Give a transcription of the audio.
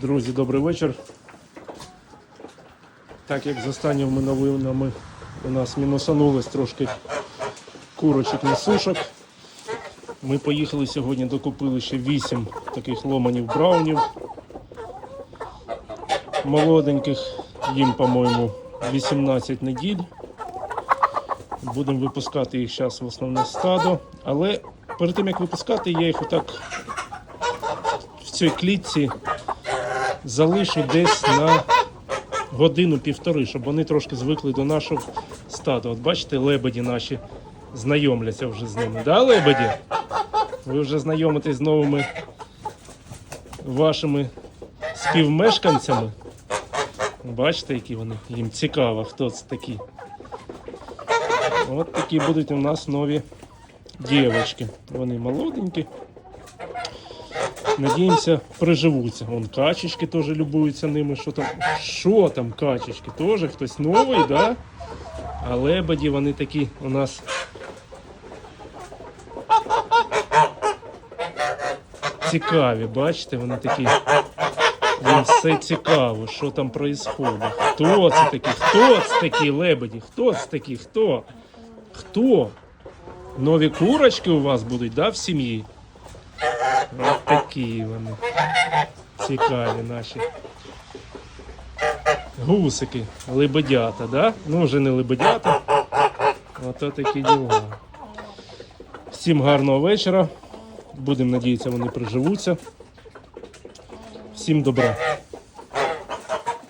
Друзі, добрий вечір. Так як з останніми новинами у нас мінусанулось трошки курочок на сушок. Ми поїхали сьогодні, докупили ще 8 таких ломанів браунів. Молоденьких, їм, по-моєму, 18 неділь. Будемо випускати їх зараз в основне стадо. Але перед тим як випускати, я їх отак в цій клітці залишу десь на годину-півтори, щоб вони трошки звикли до нашого стаду. От бачите, лебеді наші знайомляться вже з ними. Да, лебеді? Ви вже знайомитесь з новими вашими співмешканцями. Бачите, які вони? Їм цікаво, хто це такі. От такі будуть у нас нові дівчатки. Вони молоденькі. Надіємося, приживуться. Вон качечки теж любуються ними. Що там? Що там качечки? Теж хтось новий, да? А лебеді вони такі у нас. Цікаві, бачите, вони такі. Їм все цікаво, що там происходить. Хто це такі? Хто це такі лебеді? Хто це такі? Хто? Хто? Нові курочки у вас будуть, да, в сім'ї? От такі вони. Цікаві наші. Гусики, лебедята, да? Ну, вже не лебедята. Ото такі діла. Всім гарного вечора. Будемо надіятися, вони приживуться. Всім добра.